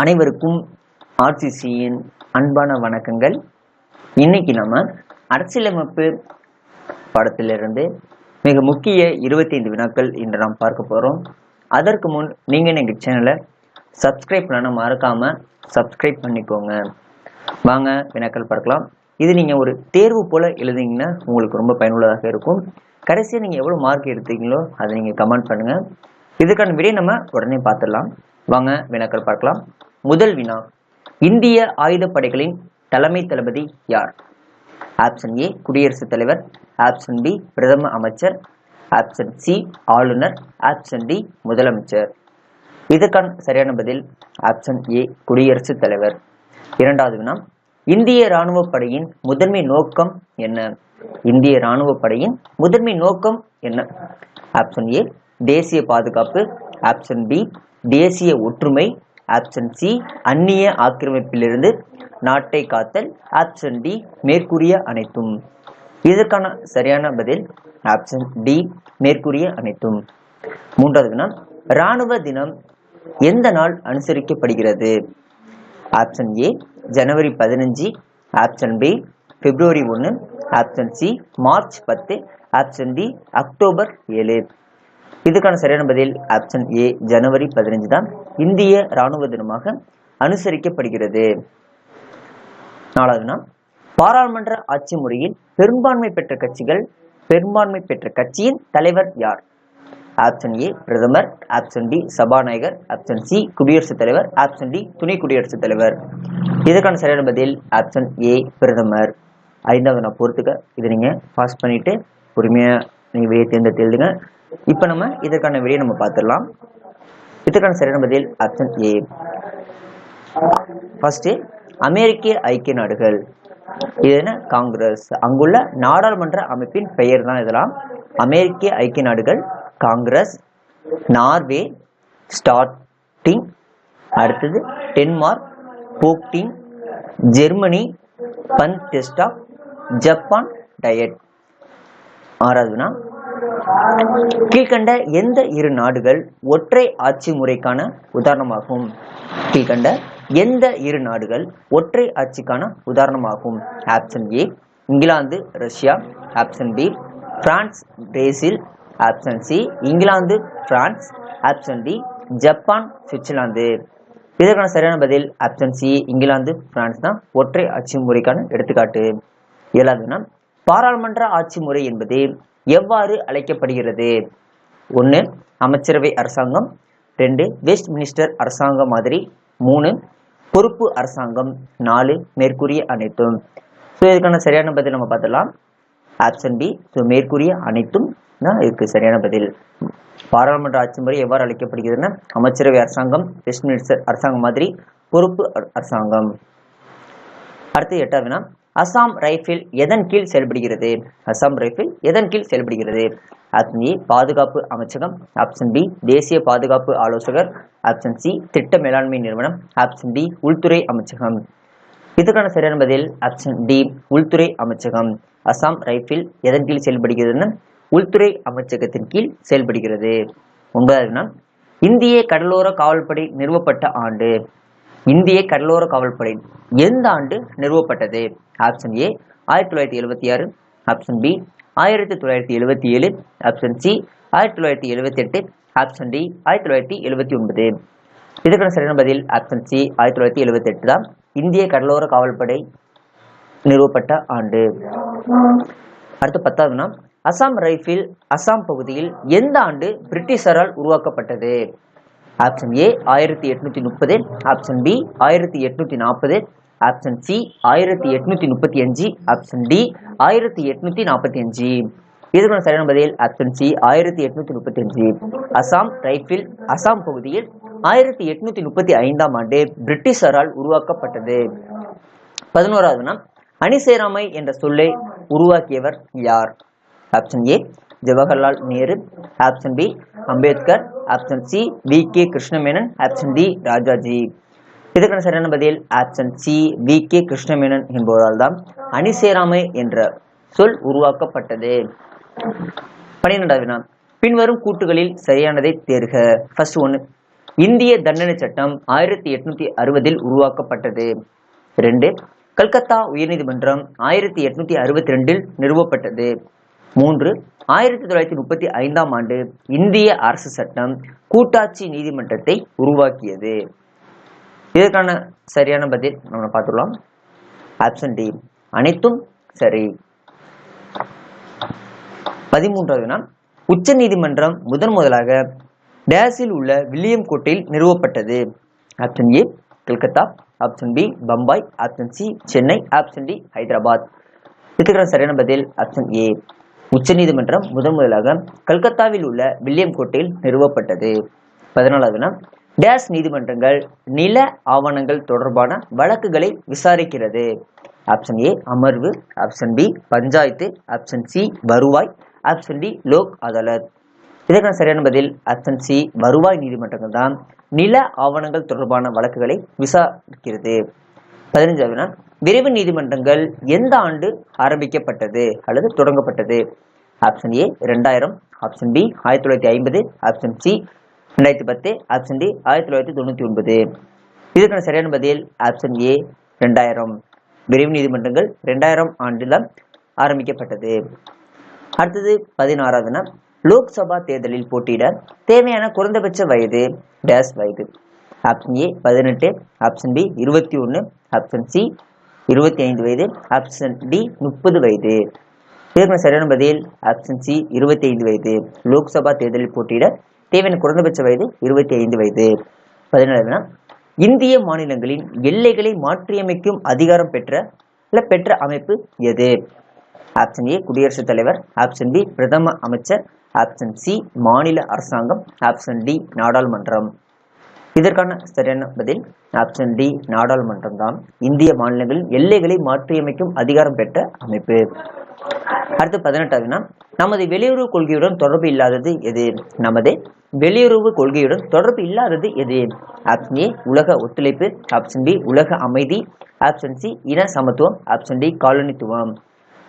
அனைவருக்கும் ஆர்சிசியின் அன்பான வணக்கங்கள். இன்னைக்கு நம்ம அரசியலமைப்பு படத்திலிருந்து மிக முக்கிய 25 வினாக்கள் இன்று நாம் பார்க்க போறோம். அதற்கு முன் நீங்க எங்கள் சேனலை சப்ஸ்கிரைப் பண்ண மறக்காம சப்ஸ்கிரைப் பண்ணிக்கோங்க. வாங்க வினாக்கள் பார்க்கலாம் இது நீங்க ஒரு தேர்வு போல எழுதிங்கன்னா உங்களுக்கு ரொம்ப பயனுள்ளதாக இருக்கும். கடைசியாக நீங்க எவ்வளவு மார்க் எடுத்தீங்களோ அதை நீங்க கமெண்ட் பண்ணுங்க. இதுக்கான விடையை நம்ம உடனே பார்த்துடலாம். வாங்க வினாக்கள் பார்க்கலாம் முதல் வினா இந்திய ஆயுதப்படைகளின் தலைமை தளபதி யார்? ஆப்ஷன் ஏ குடியரசுத் தலைவர். ஆப்ஷன் பி பிரதம அமைச்சர். ஆப்ஷன் சி ஆளுநர். ஆப்ஷன் டி முதலமைச்சர். இதற்கான சரியான பதில் ஆப்ஷன் ஏ குடியரசுத் தலைவர். இரண்டாவது வினா இந்திய ராணுவ படையின் முதன்மை நோக்கம் என்ன? இந்திய ராணுவ படையின் முதன்மை நோக்கம் என்ன? ஆப்ஷன் ஏ தேசிய பாதுகாப்பு. ஆப்ஷன் பி தேசிய ஒற்றுமை. ஆப்ஷன் சி அந்நிய ஆக்கிரமிப்பிலிருந்து நாட்டை காத்தல் ஆப்ஷன் டி மேற்கூறிய அனைத்தும். இதற்கான சரியான பதில் ஆப்ஷன் டி மேற்கூறிய அனைத்தும். மூன்றாவது வினா ராணுவ தினம் எந்த நாள் அனுசரிக்கப்படுகிறது? ஆப்ஷன் ஏ ஜனவரி பதினஞ்சு ஆப்ஷன் பி பிப்ரவரி ஒன்று ஆப்ஷன் சி மார்ச் பத்து ஆப்ஷன் டி அக்டோபர் ஏழு. இதுக்கான சரியான பதில் ஆப்ஷன் ஏ ஜனவரி பதினஞ்சு தான். இந்திய ராணுவ தினமாக அனுசரிக்கப்படுகிறது. நாலாவதுனா பாராளுமன்ற ஆட்சி முறையில் பெரும்பான்மை பெற்ற கட்சிகள் பெரும்பான்மை பெற்ற கட்சியின் தலைவர் யார்? ஆப்ஷன் ஏ பிரதமர். ஆப்ஷன் டி சபாநாயகர். ஆப்ஷன் சி குடியரசுத் தலைவர். ஆப்ஷன் டி துணை குடியரசுத் தலைவர். இதுக்கான சரியான பதில் ஆப்ஷன் ஏ பிரதமர். ஐந்தாவது நான் பொறுத்துக்க இதை நீங்க பாஸ் பண்ணிட்டு பொறுமையாக நீங்க விடையை தேர்ந்தெடுத்து எழுதுங்க. இப்போ நம்ம இதற்கான விடையை நம்ம பார்த்துடலாம். இதற்கான சரியான பதில் ஆப்ஷன் ஏ ஃபர்ஸ்ட் அமெரிக்க ஐக்கிய நாடுகள். இது என்ன? காங்கிரஸ். அங்குள்ள நாடாளுமன்ற அமைப்பின் பெயர் தான் இதெல்லாம். அமெரிக்க ஐக்கிய நாடுகள் காங்கிரஸ் நார்வே ஸ்டார்டிங் அடுத்தது Denmark Folketing Germany Bundestag Japan Diet. ஆறாவதுனா கீழ்கண்ட எந்த இரு நாடுகள் ஒற்றை ஆட்சி முறைக்கான உதாரணமாகும்? கீழ்கண்ட எந்த இரு நாடுகள் ஒற்றை ஆட்சிக்கான உதாரணமாகும்? Option A England Russia. Option B France Brazil. Option C England France. Option D Japan Switzerland. இதற்கான சரியான பதில் ஆப்ஷன் சி இங்கிலாந்து பிரான்ஸ் தான் ஒற்றை ஆட்சி முறைக்கான எடுத்துக்காட்டு. ஏழாவதுனா பாராளுமன்ற ஆட்சி முறை என்பது எவ்வாறு அழைக்கப்படுகிறது? ஒன்று அமைச்சரவை அரசாங்கம். ரெண்டு வெஸ்ட் மினிஸ்டர் அரசாங்கம் மாதிரி. மூணு பொறுப்பு அரசாங்கம். நாலு மேற்கூறிய அனைத்தும். ஸோ இதுக்கான சரியான பதில் நம்ம பார்த்துடலாம். ஆப்ஷன் பி ஸோ மேற்கூறிய அனைத்தும் தான் இதுக்கு சரியான பதில். பாராளுமன்ற ஆட்சி முறை எவ்வாறு அழைக்கப்படுகிறதுன்னா அமைச்சரவை அரசாங்கம் வெஸ்ட் மினிஸ்டர் அரசாங்கம் மாதிரி பொறுப்பு அ- அரசாங்கம். அடுத்து எட்டாவது அசாம் ரைஃபிள் எதன் கீழ் செயல்படுகிறது? அசாம் ரைஃபிள் எதன் கீழ் செயல்படுகிறது? ஆப்ஷன் ஏ பாதுகாப்பு அமைச்சகம். ஆப்ஷன் பி தேசிய பாதுகாப்பு ஆலோசகர். ஆப்ஷன் சி திட்ட மேலாண்மை நிறுவனம். ஆப்ஷன் டி உள்துறை அமைச்சகம். இதுக்கான சரியான பதில் ஆப்ஷன் டி உள்துறை அமைச்சகம். அசாம் ரைஃபிள் எதன் கீழ் செயல்படுகிறதுன்னு உள்துறை அமைச்சகத்தின் கீழ் செயல்படுகிறது. ஒன்பதாவது இந்திய கடலோர காவல்படை நிறுவப்பட்ட ஆண்டு. இந்திய கடலோர காவல்படை எந்த ஆண்டு நிறுவப்பட்டது? ஆப்ஷன் ஏ ஆயிரத்தி தொள்ளாயிரத்தி எழுபத்தி ஆறு. ஆப்ஷன் பி ஆயிரத்தி தொள்ளாயிரத்தி எழுபத்தி ஏழு. ஆப்ஷன் சி ஆயிரத்தி தொள்ளாயிரத்தி எழுபத்தி எட்டு. ஆப்ஷன் டி ஆயிரத்தி தொள்ளாயிரத்தி எழுபத்தி ஒன்பது. இதுக்கான சரியான பதில் ஆப்ஷன் சி ஆயிரத்தி தொள்ளாயிரத்தி எழுபத்தி எட்டு தான். இந்திய கடலோர காவல்படை நிறுவப்பட்ட ஆண்டு. அடுத்து பத்தாவதுனா அசாம் ரைஃபிள் அசாம் பகுதியில் எந்த ஆண்டு பிரிட்டிஷரால் உருவாக்கப்பட்டது? ஆப்ஷன் ஏ ஆயிரத்தி எட்நூத்தி முப்பது. ஆப்ஷன் பி ஆயிரத்தி எட்நூற்றி நாற்பது. ஆப்ஷன் சி ஆயிரத்தி எட்நூத்தி முப்பத்தி அஞ்சு. ஆப்ஷன் டி ஆயிரத்தி எட்நூத்தி நாற்பத்தி அஞ்சு. இதுக்கான சரியான பதில். ஆப்ஷன் சி ஆயிரத்தி எட்நூத்தி முப்பத்தி அஞ்சு. அசாம் ரைஃபில் அசாம் பகுதியில் ஆயிரத்தி எட்நூத்தி முப்பத்தி ஐந்தாம் ஆண்டு பிரிட்டிஷரால் உருவாக்கப்பட்டது. பதினோராவதுனா அணிசேராமை என்ற சொல்லை உருவாக்கியவர் யார்? Option A Jawaharlal Nehru. Option B Ambedkar. Option C V K Krishna Menon option D Rajaji இதற்கான சரியான பதில் option C V K Krishna Menon என்பவரால் தான் அணிசேராமை என்ற சொல் உருவாக்கப்பட்டது. பன்னிரெண்டாவது வினா. பின்வரும் கூட்டுகளில் சரியானதை தேர்க. ஃபர்ஸ்ட் ஒன்று இந்திய தண்டனை சட்டம் ஆயிரத்தி எட்நூத்தி அறுபதில் உருவாக்கப்பட்டது. ரெண்டு கல்கத்தா உயர்நீதிமன்றம் ஆயிரத்தி எட்நூத்தி அறுபத்தி ரெண்டில் நிறுவப்பட்டது. மூன்று ஆயிரத்தி தொள்ளாயிரத்தி முப்பத்தி ஐந்தாம் ஆண்டு இந்திய அரசு சட்டம் கூட்டாட்சி நீதிமன்றத்தை உருவாக்கியது. இதற்கான சரியான பதில் நம்ம பார்த்துக்கலாம் ஆப்ஷன் டி அனைத்தும் சரி. பதிமூன்றாவது நாள் உச்ச நீதிமன்றம் முதன் முதலாக டேஸில் உள்ள வில்லியம் கோட்டையில் நிறுவப்பட்டது. Option A Calcutta. Option B Bombay. Option C Chennai. Option D Hyderabad. இதுக்கான சரியான பதில் ஆப்ஷன் ஏ உச்சநீதிமன்றம் முதன் முதலாக கல்கத்தாவில் உள்ள வில்லியம் கோட்டையில் நிறுவப்பட்டது. பதினாலாவது டேஸ் நீதிமன்றங்கள் நில ஆவணங்கள் தொடர்பான வழக்குகளை விசாரிக்கிறது. ஆப்ஷன் ஏ அமர்வு. Option B panchayat. Option C வருவாய். Option D Lok Adalat. இதற்கான சரியான பதில் ஆப்ஷன் சி வருவாய் நீதிமன்றங்கள் தான் நில ஆவணங்கள் தொடர்பான வழக்குகளை விசாரிக்கிறது. பதினஞ்சாவது விரைவு நீதிமன்றங்கள் எந்த ஆண்டு ஆரம்பிக்கப்பட்டது அல்லது தொடங்கப்பட்டது? ஆப்ஷன் ஏ ரெண்டாயிரம் ஆப்ஷன் பி ஆயிரத்தி தொள்ளாயிரத்தி ஐம்பது. ஆப்ஷன் சி ரெண்டாயிரத்தி பத்து. ஆப்ஷன் டி ஆயிரத்தி தொள்ளாயிரத்தி தொண்ணூற்றி ஒன்பது. இதற்கான சரியான பதில் ஆப்ஷன் ஏ ரெண்டாயிரம் விரைவு நீதிமன்றங்கள் ரெண்டாயிரம் ஆண்டில் ஆரம்பிக்கப்பட்டது. அடுத்தது பதினாறாவதுனா லோக்சபா தேர்தலில் போட்டியிட தேவையான குறைந்தபட்ச வயது டேஸ் வயது. ஆப்ஷன் ஏ பதினெட்டு ஆப்ஷன் பி இருபத்தி ஒன்று ஆப்ஷன் சி இருபத்தி ஐந்து வயது ஆப்ஷன் டி முப்பது வயது. இதற்கான சரியான பதில் ஆப்ஷன் சி இருபத்தி ஐந்து வயது. லோக்சபா தேர்தலில் போட்டியிட தேவையான குறைந்தபட்ச வயது இருபத்தி ஐந்து வயது. பதினேழுனா இந்திய மாநிலங்களின் எல்லைகளை மாற்றியமைக்கும் அதிகாரம் பெற்ற இல்லை பெற்ற அமைப்பு எது? ஆப்ஷன் ஏ குடியரசுத் தலைவர் ஆப்ஷன் பி பிரதம அமைச்சர் ஆப்ஷன் சி மாநில அரசாங்கம் ஆப்ஷன் டி நாடாளுமன்றம். இதற்கான சரியான பதில் ஆப்ஷன் டி நாடாளுமன்றம் தான். இந்திய மாநிலங்களின் எல்லைகளை மாற்றியமைக்கும் அதிகாரம் பெற்ற அமைப்பு. அடுத்து பதினெட்டாவதுனா நமது வெளியுறவு கொள்கையுடன் தொடர்பு இல்லாதது எது? நமது வெளியுறவு கொள்கையுடன் தொடர்பு இல்லாதது எது? ஆப்ஷன் ஏ உலக ஒத்துழைப்பு. ஆப்ஷன் பி உலக அமைதி. ஆப்ஷன் சி இன சமத்துவம். ஆப்ஷன் டி காலனித்துவம்.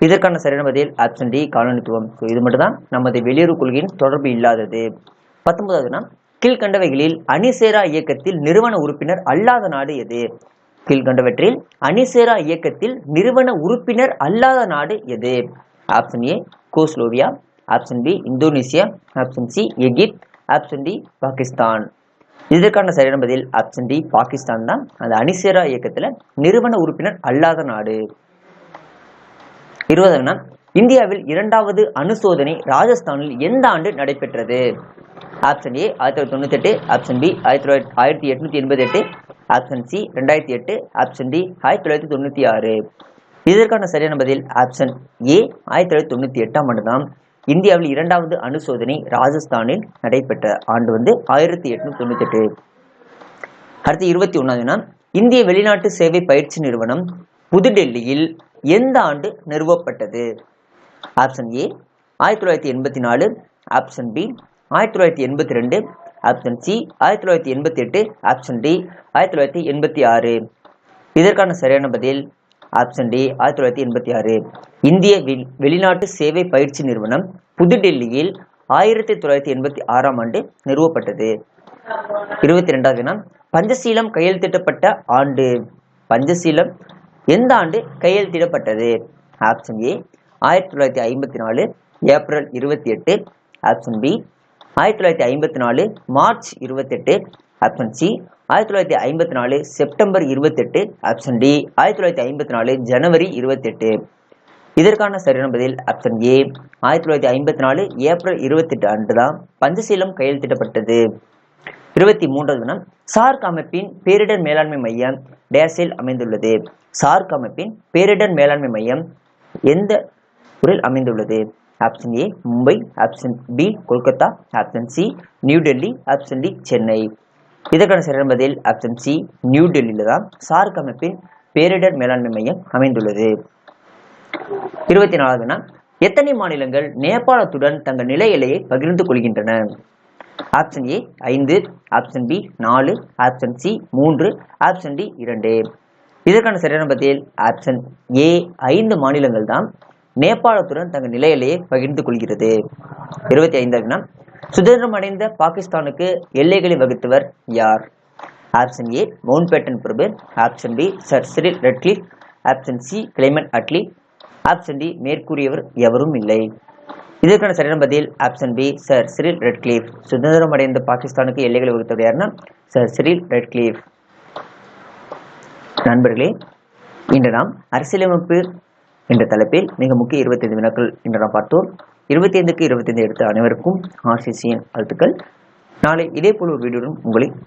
இதற்கான சரியான பதில் ஆப்ஷன் டி காலனித்துவம். இது மட்டும்தான் நமது வெளியுறவு கொள்கையின் தொடர்பு இல்லாதது. பத்தொன்பதாவதுனா கீழ்கண்டவைகளில் அணிசேரா இயக்கத்தில் நிறுவன உறுப்பினர் அல்லாத நாடு எது? கீழ்கண்டவற்றில் அணிசேரா இயக்கத்தில் நிறுவன உறுப்பினர் அல்லாத நாடு எது? Option A Czechoslovakia. Option B Indonesia. Option C Egypt. Option D Pakistan. இதற்கான சரியான பதில் ஆப்ஷன் டி பாகிஸ்தான் தான். அந்த அணிசேரா இயக்கத்துல நிறுவன உறுப்பினர் அல்லாத நாடு. இருபதுனா இந்தியாவில் இரண்டாவது அணுசோதனை ராஜஸ்தானில் எந்த ஆண்டு நடைபெற்றது? ஆப்ஷன் ஏ ஆயிரத்தி தொள்ளாயிரத்தி தொண்ணூத்தி எட்டு ஆப்ஷன் பி ஆயிரத்தி தொள்ளாயிரத்தி ஆயிரத்தி எட்நூத்தி எண்பத்தி எட்டு ஆப்ஷன் சி ரெண்டாயிரத்தி எட்டு. ஆப்ஷன் டி ஆயிரத்தி தொள்ளாயிரத்தி தொண்ணூத்தி ஆறு. இதற்கான சரியான பதில் ஆப்ஷன் ஏ ஆயிரத்தி தொள்ளாயிரத்தி தொண்ணூத்தி எட்டாம் ஆண்டு தான் இந்தியாவில் இரண்டாவது அணுசோதனை ராஜஸ்தானில் நடைபெற்ற ஆண்டு வந்து ஆயிரத்தி எட்நூத்தி தொண்ணூத்தி எட்டு அடுத்து இருபத்தி ஒன்னாவதுனா இந்திய வெளிநாட்டு சேவை பயிற்சி நிறுவனம் புதுடெல்லியில் எந்த ஆண்டு நிறுவப்பட்டது? ஆப்ஷன் ஏ ஆயிரத்தி தொள்ளாயிரத்தி எண்பத்தி நாலு. ஆப்ஷன் பி ஆயிரத்தி தொள்ளாயிரத்தி எண்பத்தி ரெண்டு ஆப்ஷன் சி ஆயிரத்தி தொள்ளாயிரத்தி எண்பத்தி எட்டு ஆப்ஷன் டி ஆயிரத்தி தொள்ளாயிரத்தி எண்பத்தி ஆறு. இதற்கான சரியான பதில் ஆப்ஷன் டி ஆயிரத்தி தொள்ளாயிரத்தி எண்பத்தி ஆறு. இந்திய வெளிநாட்டு சேவை பயிற்சி நிறுவனம் புதுடெல்லியில் ஆயிரத்தி தொள்ளாயிரத்தி எண்பத்தி ஆறாம் ஆண்டு நிறுவப்பட்டது. இருபத்தி ரெண்டாவது வினா பஞ்சசீலம் கையெழுத்திடப்பட்ட ஆண்டு. பஞ்சசீலம் எந்த ஆண்டு கையெழுத்திடப்பட்டது? ஆப்ஷன் ஏ ஆயிரத்தி தொள்ளாயிரத்தி ஐம்பத்தி நாலு ஏப்ரல் இருபத்தி எட்டு. ஆப்ஷன் பி ஆயிரத்தி தொள்ளாயிரத்தி ஐம்பத்தி நாலு மார்ச் இருபத்தெட்டு ஆப்ஷன் சி ஆயிரத்தி தொள்ளாயிரத்தி ஐம்பத்தி நாலு செப்டம்பர் இருபத்தெட்டு ஆப்ஷன் டி ஆயிரத்தி தொள்ளாயிரத்தி ஐம்பத்தி நாலு ஜனவரி இருபத்தெட்டு. இதற்கான சரியான பதில் ஆப்ஷன் ஏ ஆயிரத்தி தொள்ளாயிரத்தி ஐம்பத்தி நாலு ஏப்ரல் இருபத்தெட்டு அன்று தான் பஞ்சசீலம் கையெழுத்திடப்பட்டது இருபத்தி மூன்றாவது தினம் சார்க் அமைப்பின் பேரிடர் மேலாண்மை மையம் டேஸில் அமைந்துள்ளது. சார்க் அமைப்பின் பேரிடர் மேலாண்மை மையம் எந்த ஊரில் அமைந்துள்ளது? Option A Mumbai option B Kolkata option C New Delhi option D Chennai இதற்கான சரியான பதில் ஆப்ஷன் சி நியூ டெல்லியில் தான். சார்க் அமைப்பின் பேரிடர் மேலாண்மை மையம் அமைந்துள்ளது. இருபத்தி நாலாவது நாள் எத்தனை மாநிலங்கள் நேபாளத்துடன் தங்கள் நில எல்லையை பகிர்ந்து கொள்கின்றன? ஆப்ஷன் ஏ ஐந்து. ஆப்ஷன் பி நாலு. ஆப்ஷன் சி மூன்று. ஆப்ஷன் டி இரண்டு. இதற்கான சரியான பதில் ஆப்ஷன் ஏ ஐந்து மாநிலங்கள் தான். நேபாளத்துடன் தங்கள் நிலையிலேயே பகிர்ந்து கொள்கிறது. இருபத்தி ஐந்தாவது வினா சுதந்திரம் அடைந்த பாகிஸ்தானுக்கு எல்லைகளை வகுத்தவர் யார்? Option A Mountbatten Prabhu. Option B sir Cyril Radcliffe option C Clement Attlee. Option D மேற்கூறியவர் எவரும் இல்லை. இதற்கான சரியான பதில் option B sir Cyril Radcliffe சுதந்திரம் அடைந்த பாகிஸ்தானுக்கு எல்லைகளை வகுத்தவர் யாருன்னா சர் சிரில் ரெட்கிளீஃப் நண்பர்களே இன்று நாம் அரசியலமைப்பு என்ற தலைப்பில் மிக முக்கிய இருபத்தைந்து வினாக்கள் என்று நாம் பார்த்தோம். இருபத்தி ஐந்துக்கு இருபத்தைந்து எடுத்த அனைவருக்கும் ஆர்சிசியின் வாழ்த்துக்கள். நாளை இதே போல ஒரு வீடியோடும் உங்களை